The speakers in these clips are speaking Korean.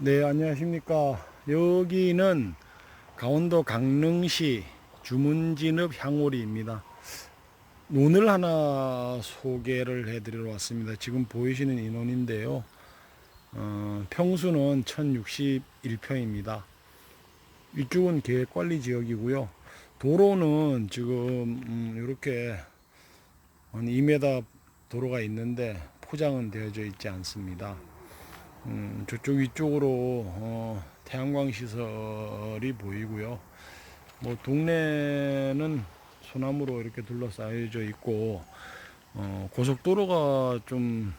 네, 안녕하십니까. 여기는 강원도 강릉시 주문진읍 향오리입니다. 논을 하나 소개를 해드리러 왔습니다. 지금 보이시는 인원인데요. 어, 평수는 1061평입니다. 이쪽은 계획관리 지역이고요. 도로는 지금 음, 이렇게 한 2m 도로가 있는데 포장은 되어져 있지 않습니다. 음, 저쪽 위쪽으로 어, 태양광 시설이 보이고요. 뭐 동네는 소나무로 이렇게 둘러싸여져 있고 어, 고속도로가 좀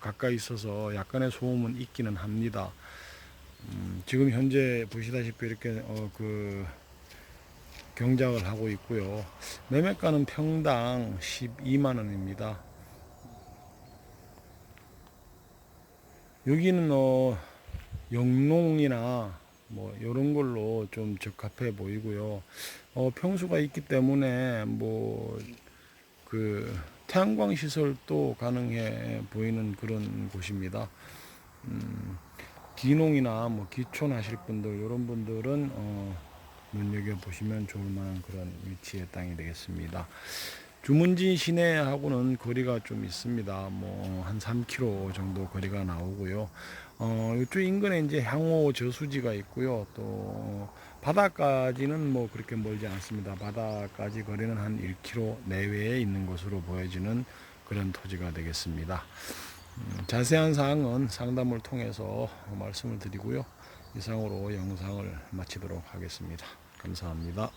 가까이 있어서 약간의 소음은 있기는 합니다. 음, 지금 현재 보시다시피 이렇게 어, 그 경작을 하고 있고요. 매매가는 평당 12만 원입니다. 여기는 어 영농이나 뭐 이런 걸로 좀 적합해 보이고요. 어 평수가 있기 때문에 뭐 그 태양광 시설도 가능해 보이는 그런 곳입니다. 음, 기농이나 뭐 기촌 하실 분들 이런 분들은 어 눈여겨 보시면 좋을 만한 그런 위치의 땅이 되겠습니다. 주문진 시내하고는 거리가 좀 있습니다. 뭐 한 3km 정도 거리가 나오고요. 어, 이쪽 인근에 이제 향호 저수지가 있고요. 또 바다까지는 뭐 그렇게 멀지 않습니다. 바다까지 거리는 한 1km 내외에 있는 것으로 보여지는 그런 토지가 되겠습니다. 음, 자세한 사항은 상담을 통해서 말씀을 드리고요. 이상으로 영상을 마치도록 하겠습니다. 감사합니다.